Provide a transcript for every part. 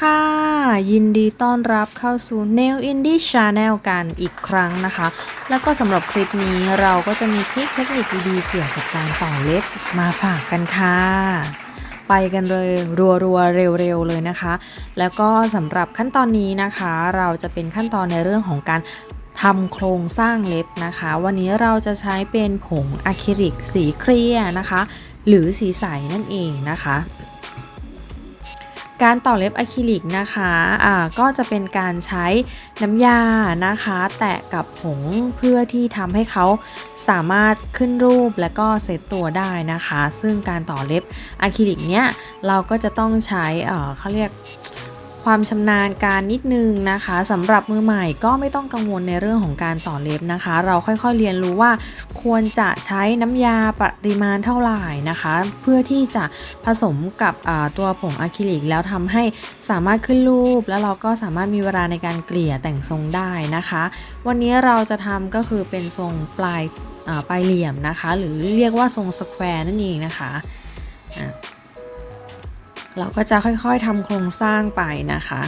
ค่ะ ยินดีต้อนรับเข้าสู่ Nail Indie Channel กันอีกครั้งนะคะ แล้วก็สำหรับคลิปนี้เราก็จะมีคลิปเทคนิคดีๆเกี่ยวกับการต่อเล็บมาฝากกันค่ะ ไปกันเลยรัวๆเร็วๆเลยนะคะ แล้วก็สำหรับขั้นตอนนี้นะคะ เราจะเป็นขั้นตอนในเรื่องของการทำโครงสร้างเล็บนะคะ วันนี้เราจะใช้เป็นผงอะคริลิกสีเคลียร์นะคะ หรือสีใสนั่นเองนะคะ การต่อเล็บอะคริลิกนะคะอ่าก็จะเป็นการใช้น้ำยานะคะ แตะกับผงเพื่อที่ทำให้เขาสามารถขึ้นรูปและก็เซตตัวได้นะคะ ซึ่งการต่อเล็บอะคริลิกเนี้ยเราก็จะต้องใช้เอ่อเขาเรียก ความชำนาญการนิดนึงนะคะสำหรับมือใหม่ก็ไม่ต้องกังวลในเรื่องของการต่อเล็บนะคะ เราค่อยๆเรียนรู้ว่าควรจะใช้น้ำยาปริมาณเท่าไหร่นะคะ เพื่อที่จะผสมกับตัวผงอะคริลิก แล้วทำให้สามารถขึ้นรูป แล้วเราก็สามารถมีเวลาในการเกลี่ยแต่งทรงได้นะคะ วันนี้เราจะทำก็คือเป็นทรงปลายอ่าปลายเหลี่ยมนะคะ หรือเรียกว่าทรงสแควร์นั่นเองนะคะอะ เราก็จะค่อยๆทำโครงสร้างไปนะคะ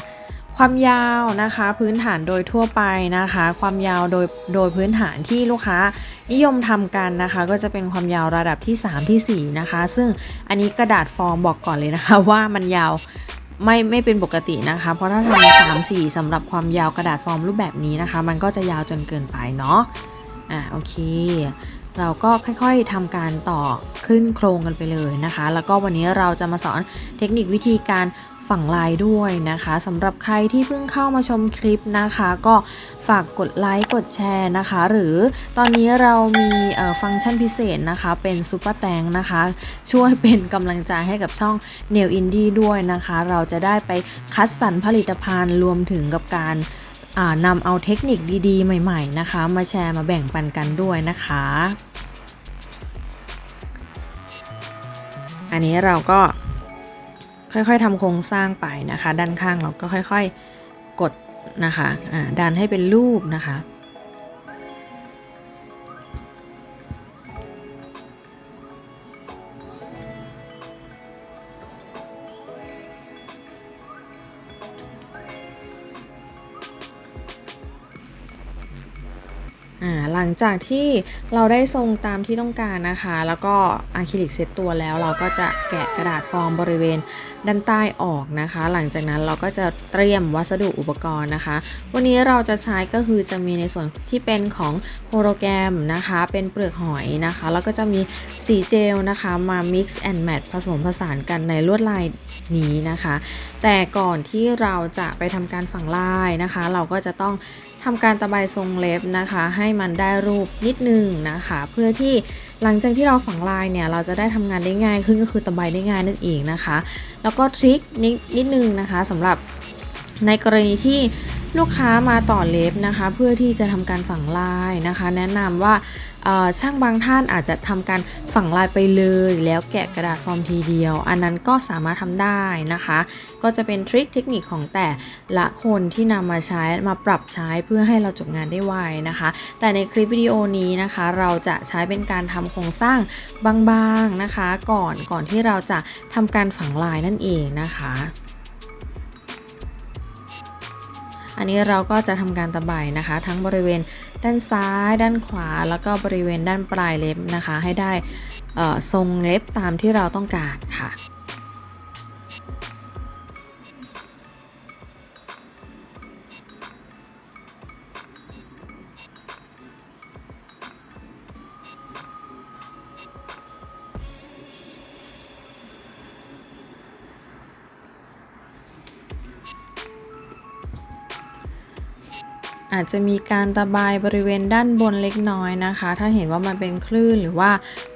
ความยาวนะคะพื้นฐานโดยทั่วไปนะคะ ความยาวโดยโดยพื้นฐานที่ลูกค้านิยมทำกันนะคะ ก็จะเป็นความยาวระดับที่ 3 ที่ 4 นะคะ ซึ่งอันนี้กระดาษฟอร์มบอกก่อนเลยนะคะ ว่ามันยาวไม่ไม่เป็นปกตินะคะ เพราะถ้าทำสามสี่สำหรับความยาวกระดาษฟอร์มรูปแบบนี้นะคะ มันก็จะยาวจนเกินไปเนาะอะโอเค เราก็ค่อยๆทำการต่อขึ้นโครงกันไปเลยนะคะ แล้วก็วันนี้เราจะมาสอนเทคนิควิธีการฝังลายด้วยนะคะสำหรับใครที่เพิ่งเข้ามาชมคลิปนะคะ ก็ฝากกดไลค์กดแชร์นะคะ หรือตอนนี้เรามีฟังก์ชันพิเศษนะคะ เป็นซูเปอร์แตงนะคะ ช่วยเป็นกำลังใจให้กับช่อง n e w Indie ด้วยนะคะ เราจะได้ไปคัดสรรผลิตภัณฑ์รวมถึงกับการ นำเอาเทคนิคดีๆ ใหม่ ๆ นะคะ มาแชร์มาแบ่งปันกันด้วยนะคะ อันนี้เราก็ค่อยๆทำโครงสร้างไปนะคะ ด้านข้างเราก็ค่อยๆกดนะคะ อ่าดันให้เป็นรูปนะคะ หลังจากที่เราได้ทรงตามที่ต้องการนะคะ แล้วก็อะคริลิกเซตตัวแล้วเราก็จะแกะกระดาษฟอร์มบริเวณ ด้านใต้ออกนะคะ หลังจากนั้นเราก็จะเตรียมวัสดุอุปกรณ์นะคะ วันนี้เราจะใช้ก็คือจะมีในส่วนที่เป็นของโฮโลแกรมนะคะ เป็นเปลือกหอยนะคะ แล้วก็จะมีสีเจลนะคะมา mix and match ผสมผสานกันในลวดลายนี้นะคะ แต่ก่อนที่เราจะไปทำการฝังลายนะคะ เราก็จะต้องทำการตะไบทรงเล็บนะคะ ให้มันได้รูปนิดนึงนะคะ เพื่อที่ หลังจากที่เราฝังลายเนี่ยเราจะได้ทำงานได้ง่ายขึ้นก็คือตะไบได้ง่ายนั่นเองนะคะ แล้วก็ทริคนิดนิดนึงนะคะสำหรับในกรณีที่ ลูกค้ามาต่อเล็บนะคะ เพื่อที่จะทำการฝังลายนะคะ แนะนำว่าช่างบางท่านอาจจะทำการฝังลายไปเลย แล้วแกะกระดาษฟอร์มทีเดียว อันนั้นก็สามารถทำได้นะคะ ก็จะเป็นทริคเทคนิคของแต่ละคนที่นำมาใช้มาปรับใช้เพื่อให้เราจบงานได้ไวนะคะ แต่ในคลิปวิดีโอนี้นะคะ เราจะใช้เป็นการทำโครงสร้างบางๆนะคะ ก่อนก่อนที่เราจะทำการฝังลายนั่นเองนะคะ อันนี้เราก็จะทำการตะไบนะคะ ทั้งบริเวณด้านซ้าย ด้านขวา แล้วก็บริเวณด้านปลายเล็บนะคะ ให้ได้ทรงเล็บตามที่เราต้องการค่ะ อาจจะมีการตะบายบริเวณด้านบนเล็กน้อยนะคะ ถ้าเห็นว่ามันเป็นคลื่นหรือว่า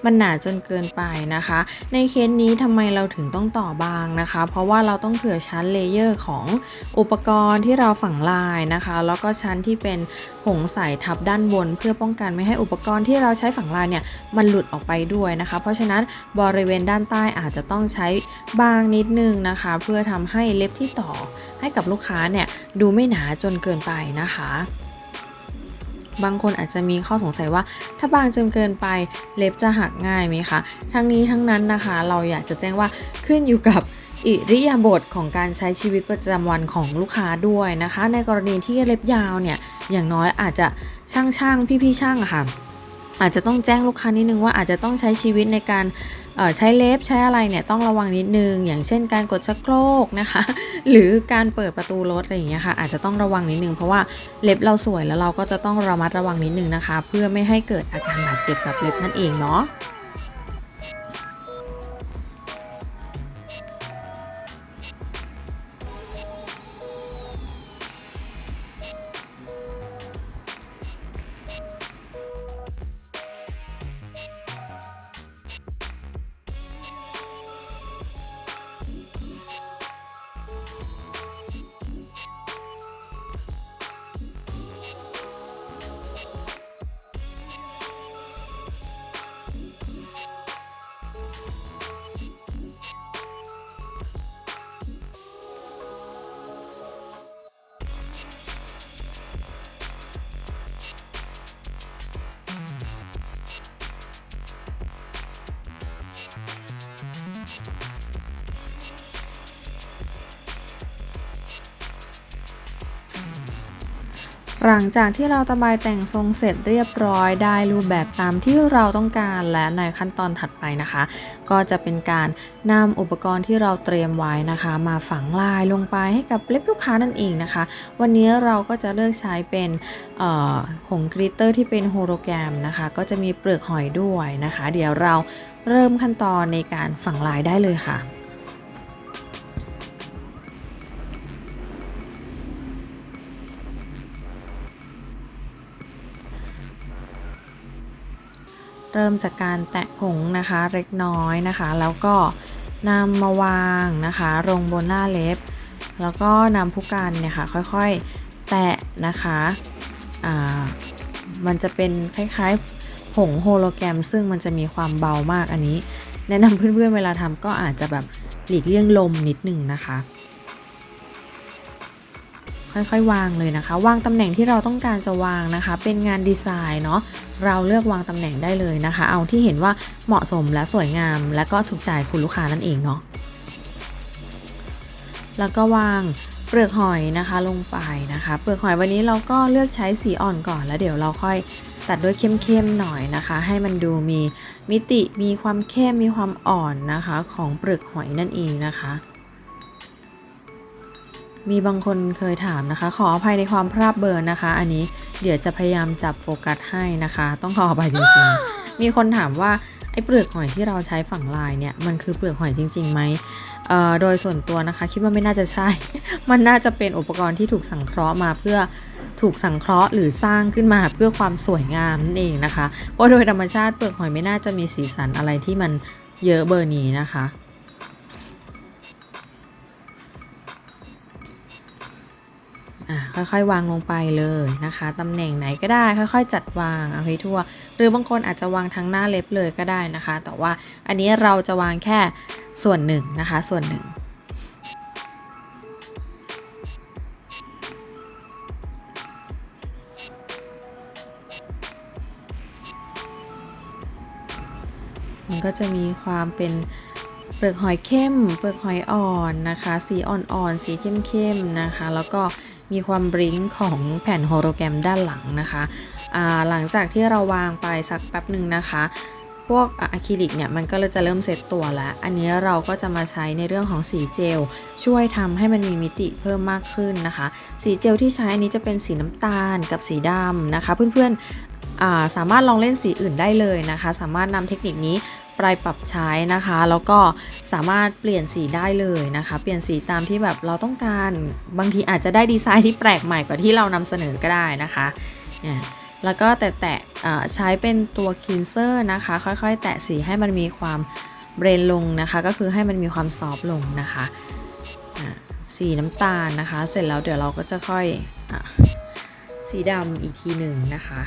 มันหนาจนเกินไปนะคะ ในเคสนี้ทำไมเราถึงต้องต่อบางนะคะ เพราะว่าเราต้องเผื่อชั้นเลเยอร์ของอุปกรณ์ที่เราฝังลายนะคะ แล้วก็ชั้นที่เป็น งใส่ทับด้านบน เพื่อป้องกันไม่ให้อุปกรณ์ที่เราใช้ฝังลายเนี่ยมันหลุดออกไปด้วยนะคะ เพราะฉะนั้นบริเวณด้านใต้อาจจะต้องใช้บางนิดนึงนะคะ เพื่อทำให้เล็บที่ต่อให้กับลูกค้าเนี่ยดูไม่หนาจนเกินไปนะคะบางคนอาจจะมีข้อสงสัยว่า ถ้าบางจนเกินไปเล็บจะหักง่ายไหมคะ ทั้งนี้ทั้งนั้นนะคะ เราอยากจะแจ้งว่าขึ้นอยู่กับ อิริยาบถของการใช้ชีวิตประจำวันของลูกค้าด้วยนะคะ ในกรณีที่เล็บยาวเนี่ยอย่างน้อยอาจจะช่างช่างพี่พี่ๆช่างอะค่ะ อาจจะต้องแจ้งลูกค้านิดนึงว่าอาจจะต้องใช้ชีวิตในการใช้เล็บใช้อะไรเนี่ยต้องระวังนิดนึง อย่างเช่นการกดชักโครกนะคะ หรือการเปิดประตูรถอะไรอย่างเงี้ยค่ะอาจจะต้องระวังนิดนึง เพราะว่าเล็บเราสวยแล้วเราก็จะต้องระมัดระวังนิดนึงนะคะ เพื่อไม่ให้เกิดอาการบาดเจ็บกับเล็บนั่นเองเนาะ หลังจากที่เราตะไบแต่งทรงเสร็จเรียบร้อยได้รูปแบบตามที่เราต้องการและในขั้นตอนถัดไปนะคะ ก็จะเป็นการนำอุปกรณ์ที่เราเตรียมไว้นะคะ มาฝังลายลงไปให้กับเล็บลูกค้านั่นเองนะคะ วันนี้เราก็จะเลือกใช้เป็นเอ่อผงกริตเตอร์ที่เป็นโฮโลแกรมนะคะ ก็จะมีเปลือกหอยด้วยนะคะ เดี๋ยวเราเริ่มขั้นตอนในการฝังลายได้เลยค่ะ เริ่มจากการแตะผงนะคะเล็กน้อยนะคะ แล้วก็นำมาวางนะคะลงบนหน้าเล็บ แล้วก็นำผู้กันเนี่ยค่ะค่อยๆแตะนะคะอ่ามันจะเป็นคล้ายๆผงโฮโลแกรม ซึ่งมันจะมีความเบามากอันนี้ แนะนำเพื่อนๆเวลาทำก็อาจจะแบบหลีกเลี่ยงลมนิดหนึ่งนะคะ ค่อยๆวางเลยนะคะ วางตำแหน่งที่เราต้องการจะวางนะคะ เป็นงานดีไซน์เนาะ เราเลือกวางตำแหน่งได้เลยนะคะ เอาที่เห็นว่าเหมาะสมและสวยงาม และก็ถูกใจคุณลูกค้านั่นเองเนาะแล้วก็วางเปลือกหอยนะคะลงไปนะคะ เปลือกหอยวันนี้เราก็เลือกใช้สีอ่อนก่อนแล้วเดี๋ยวเราค่อยตัดด้วยเข้มๆหน่อยนะคะ ให้มันดูมีมิติมีความเข้มมีความอ่อนนะคะ ของเปลือกหอยนั่นเองนะคะ มีบางคนเคยถามนะคะ ขออภัยในความพราบเบอร์นะคะ อันนี้ เดี๋ยวจะพยายามจับโฟกัสให้นะคะ ต้องขออภัยจริงๆ มีคนถามว่าไอ้เปลือกหอยที่เราใช้ฝังลายเนี่ยมันคือเปลือกหอยจริงๆไหมเอ่อโดยส่วนตัวนะคะ คิดว่าไม่น่าจะใช่ มันน่าจะเป็นอุปกรณ์ที่ถูกสังเคราะห์มาเพื่อถูกสังเคราะห์หรือสร้างขึ้นมาเพื่อความสวยงามนั่นเองนะคะ เพราะโดยธรรมชาติเปลือกหอยไม่น่าจะมีสีสันอะไรที่มันเยอะเบอร์นี้นะคะ ค่อยๆ วางลงไปเลยนะคะตำแหน่งไหนก็ได้ค่อย ๆ จัดวางเอาให้ทั่ว หรือบางคนอาจจะวางทั้งหน้าเล็บเลยก็ได้นะคะ แต่ว่าอันนี้เราจะวางแค่ส่วนหนึ่งนะคะ ส่วนหนึ่งมันก็จะมีความเป็นเปลือกหอยเข้ม เปลือกหอยอ่อนนะคะ สีอ่อนๆ สีเข้มๆ นะคะ แล้วก็ มีความบริ้งของแผ่นโฮโลแกรมด้านหลังนะคะหลังจากที่เราวางไปสักแป๊บหนึ่งนะคะ พวกอะคริลิกเนี่ยมันก็จะเริ่มเซตตัวแล้ว อันนี้เราก็จะมาใช้ในเรื่องของสีเจล ช่วยทำให้มันมีมิติเพิ่มมากขึ้นนะคะ สีเจลที่ใช้อันนี้จะเป็นสีน้ำตาลกับสีดำนะคะ เพื่อนๆสามารถลองเล่นสีอื่นได้เลยนะคะ สามารถนำเทคนิคนี้ ไปปรับใช้นะคะ แล้วก็สามารถเปลี่ยนสีได้เลยนะคะ เปลี่ยนสีตามที่แบบเราต้องการ บางทีอาจจะได้ดีไซน์ที่แปลกใหม่กว่าที่เรานำเสนอก็ได้นะคะเนี่ยแล้วก็แตะๆอ่าใช้เป็นตัวคินเซอร์นะคะ ค่อยๆ แตะสีให้มันมีความเบรนลงนะคะ ก็คือให้มันมีความซอฟต์ลงนะคะสีน้ำตาลนะคะ เสร็จแล้วเดี๋ยวเราก็จะค่อยอสีดำอีกทีหนึ่งนะคะ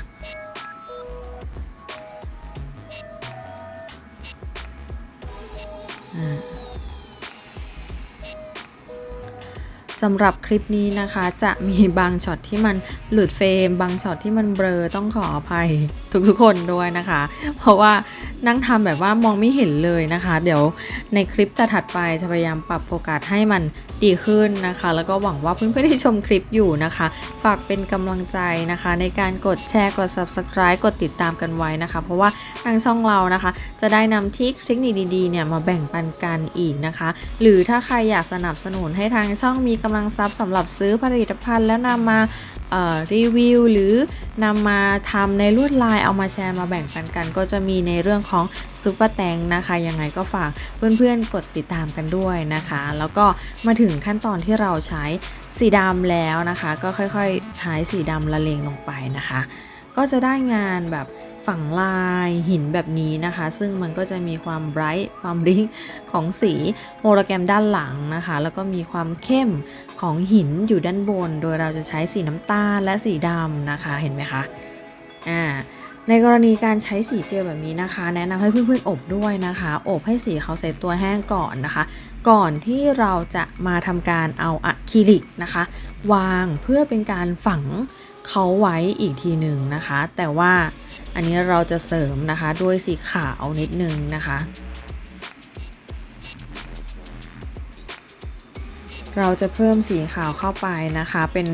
สำหรับคลิปนี้นะคะจะมีบางช็อตที่มันหลุดเฟรม บางช็อตที่มันเบลอต้องขออภัยทุกๆคนด้วยนะคะ เพราะว่า นั่งทำแบบว่ามองไม่เห็นเลยนะคะ เดี๋ยวในคลิปจะถัดไปจะพยายามปรับโฟกัสให้มันดีขึ้นนะคะ แล้วก็หวังว่าเพื่อนๆที่ชมคลิปอยู่นะคะ ฝากเป็นกำลังใจนะคะ ในการกดแชร์กด subscribe กดติดตามกันไว้นะคะ เพราะว่าทางช่องเรานะคะ จะได้นำทิคเทคนิคดีๆเนี่ยมาแบ่งปันกันอีกนะคะ หรือถ้าใครอยากสนับสนุนให้ทางช่องมีกำลังทรัพย์สำหรับซื้อผลิตภัณฑ์แล้วนำมา รีวิวหรือนำมาทำในลวดลายเอามาแชร์มาแบ่งปันกัน ก็จะมีในเรื่องของซุปเปอร์แตงนะคะยังไงก็ฝากเพื่อนๆกดติดตามกันด้วยนะคะ แล้วก็มาถึงขั้นตอนที่เราใช้สีดำแล้วนะคะ ก็ค่อยๆใช้สีดำละเลงลงไปนะคะ ก็จะได้งานแบบฝั่งลายหินแบบนี้นะคะ ซึ่งมันก็จะมีความไบรท์ความริ้งของสีโฮโลแกรมด้านหลังนะคะ แล้วก็มีความเข้ม ของหินอยู่ด้านบน โดยเราจะใช้สีน้ำตาลและสีดำนะคะ เห็นไหมคะอ่าในกรณีการใช้สีเจลแบบนี้นะคะ แนะนำให้เพื่อนๆอบด้วยนะคะ อบให้สีเขาเซตตัวแห้งก่อนนะคะ ก่อนที่เราจะมาทำการเอาอะคริลิกนะคะ วางเพื่อเป็นการฝังเขาไว้อีกทีหนึ่งนะคะ แต่ว่าอันนี้เราจะเสริมนะคะด้วยสีขาวนิดนึงนะคะ เราจะเพิ่มสีขาวเข้าไปนะคะ เป็น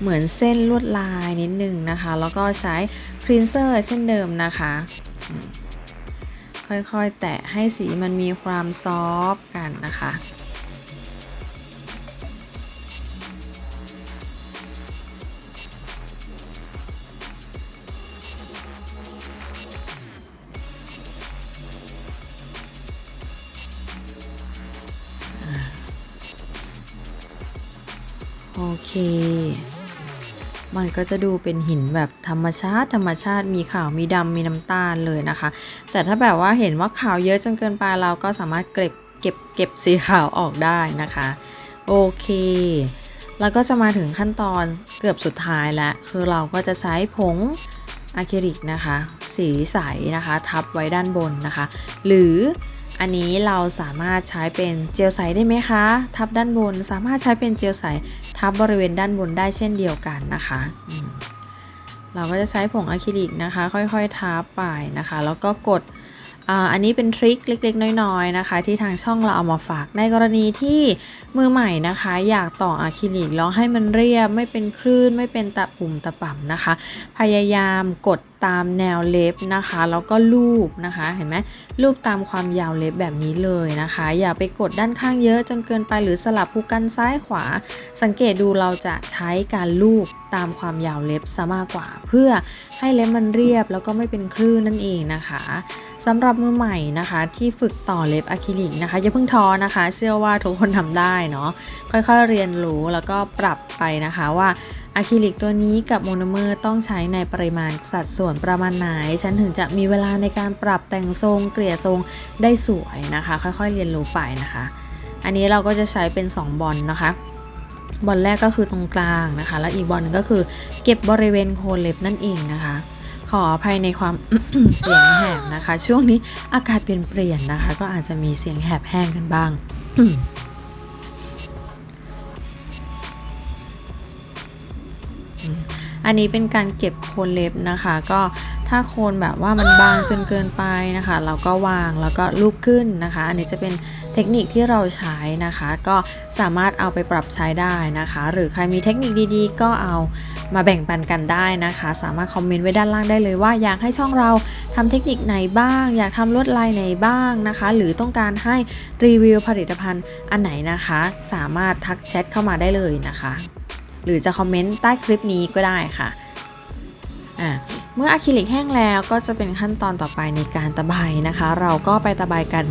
เหมือนเส้นลวดลายนิดนึงนะคะ แล้วก็ใช้พรินเซอร์เช่นเดิมนะคะ ค่อยๆ แตะให้สีมันมีความซอฟต์กันนะคะ เค มันก็จะดูเป็นหินแบบธรรมชาติ ธรรมชาติมีขาวมีดำมีน้ำตาลเลยนะคะ แต่ถ้าแบบว่าเห็นว่าขาวเยอะจนเกินไปเราก็สามารถเก็บเก็บเก็บสีขาวออกได้นะคะ โอเคแล้วก็จะมาถึงขั้นตอนเกือบสุดท้ายแล้ว คือเราก็จะใช้ผงอะคริลิกนะคะ สีใสนะคะ ทับไว้ด้านบนนะคะ หรือ อันนี้เราสามารถใช้เป็นเจลใสได้ไหมคะ ทับด้านบนสามารถใช้เป็นเจลใสทับบริเวณด้านบนได้เช่นเดียวกันนะคะเราก็จะใช้ผงอะคริลิกนะคะ ค่อยๆทับไปนะคะ แล้วก็กดอันนี้เป็นทริคเล็กๆ น้อยๆนะคะ ที่ทางช่องเราเอามาฝากในกรณีที่มือใหม่นะคะ อยากต่ออะคริลิกแล้วให้มันเรียบ ไม่เป็นคลื่นไม่เป็นตะปุ่มตะป่ำนะคะ พยายามกดตามแนวเล็บนะคะแล้วก็ลูบนะคะเห็นไหมลูบตามความยาวเล็บแบบนี้เลยนะคะ อย่าไปกดด้านข้างเยอะจนเกินไปหรือสลับผู้กันซ้ายขวา สังเกตดูเราจะใช้การลูบตามความยาวเล็บซะมากกว่า เพื่อให้เล็บมันเรียบแล้วก็ไม่เป็นคลื่นนั่นเองนะคะสำหรับมือใหม่นะคะ ที่ฝึกต่อเล็บอะคริลิกนะคะอย่าเพิ่งท้อนะคะ เชื่อว่าทุกคนทำได้เนาะค่อยๆเรียนรู้แล้วก็ปรับไปนะคะว่าอะคริลิกตัวนี้กับโมโนเมอร์ต้องใช้ในปริมาณสัดส่วนประมาณไหน ฉันถึงจะมีเวลาในการปรับแต่งทรง เกลี่ยทรงได้สวยนะคะ ค่อยๆเรียนรู้ไปนะคะ อันนี้เราก็จะใช้เป็น 2 บอลนะคะบอลแรกก็คือตรงกลางนะคะ แล้วอีกบอลนึงก็คือเก็บบริเวณโคนเล็บนั่นเองนะคะ ขออภัยในความ เสียงแหบนะคะ ช่วงนี้อากาศเปลี่ยนเปลี่ยนนะคะ ก็อาจจะมีเสียงแหบแห้งกันบ้าง อันนี้เป็นการเก็บโคนเล็บนะคะ ก็ถ้าโคนแบบว่ามันบางจนเกินไปนะคะ เราก็วางแล้วก็ลูบขึ้นนะคะ อันนี้จะเป็น เทคนิคที่เราใช้นะคะ ก็สามารถเอาไปปรับใช้ได้นะคะ หรือใครมีเทคนิคดีๆ ก็เอามาแบ่งปันกันได้นะคะ สามารถคอมเมนต์ไว้ด้านล่างได้เลยว่าอยากให้ช่องเราทำเทคนิคไหนบ้าง อยากทำลวดลายไหนบ้างนะคะ หรือต้องการให้รีวิวผลิตภัณฑ์อันไหนนะคะ สามารถทักแชทเข้ามาได้เลยนะคะ หรือจะคอมเมนต์ใต้คลิปนี้ก็ได้ค่ะอ่า มื่ออะคริลิกแห้งแล้วก็จะเป็นขั้นตอนต่อไปในการตะไบนะคะ เราก็ไปตะไบกัน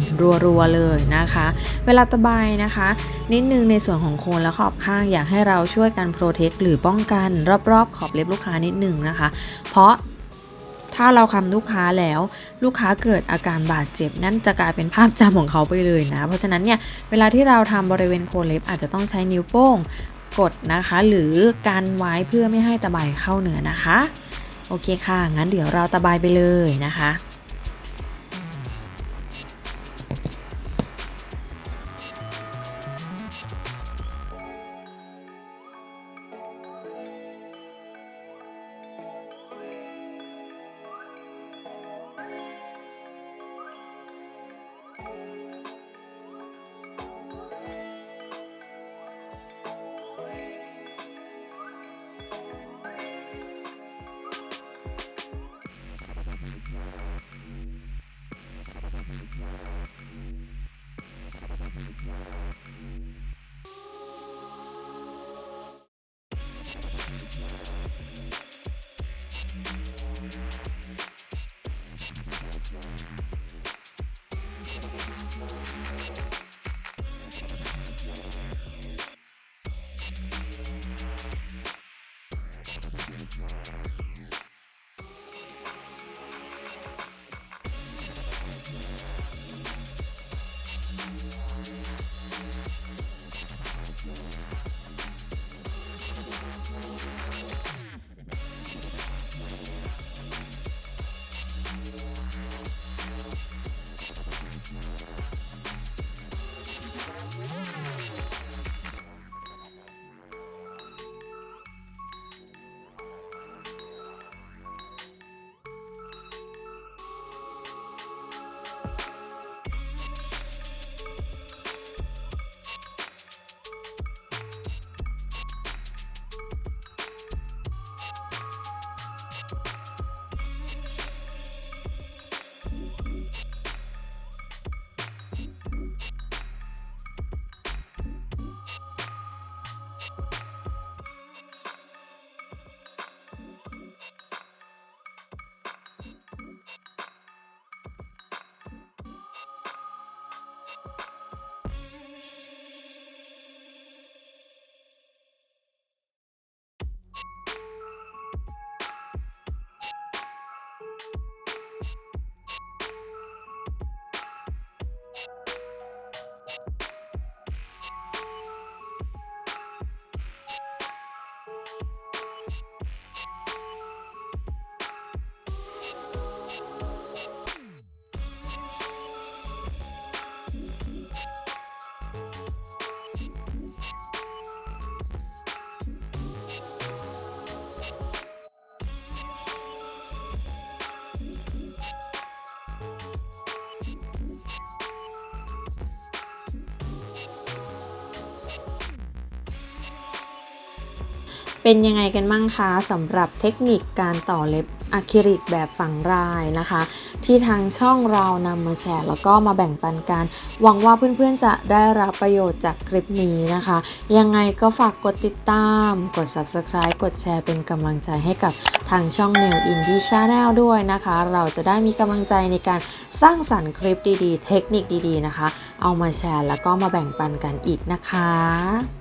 รัวๆเลยนะคะ เวลาตะไบนะคะ นิดนึงในส่วนของโคนและขอบข้างอยากให้เราช่วยกันโปรเทคหรือป้องกันรอบๆ ขอบเล็บลูกค้านิดนึงนะคะ เพราะถ้าเราคำลูกค้าแล้วลูกค้าเกิดอาการบาดเจ็บ นั่นจะกลายเป็นภาพจำของเขาไปเลยนะ เพราะฉะนั้นเนี่ยเวลาที่เราทำบริเวณโคนเล็บอาจจะต้องใช้นิ้วโป้งกดนะคะ หรือการไว้เพื่อไม่ให้ตะไบเข้าเนื้อนะคะ โอเคค่ะ งั้นเดี๋ยวเราตะบายไปเลยนะคะ เป็นยังไงกันมั่งคะสำหรับเทคนิคการต่อเล็บอะคริลิกแบบฝังรายนะคะ ที่ทางช่องเรานำมาแชร์ แล้วก็มาแบ่งปันกัน หวังว่าเพื่อนๆจะได้รับประโยชน์จากคลิปนี้นะคะ ยังไงก็ฝากกดติดตาม กด subscribe กดแชร์เป็นกำลังใจให้กับทางช่อง Nail Indie Channel ด้วยนะคะ เราจะได้มีกำลังใจในการสร้างสรรค์คลิปดีๆ เทคนิคดีๆนะคะ เอามาแชร์แล้วก็มาแบ่งปันกันอีกนะคะ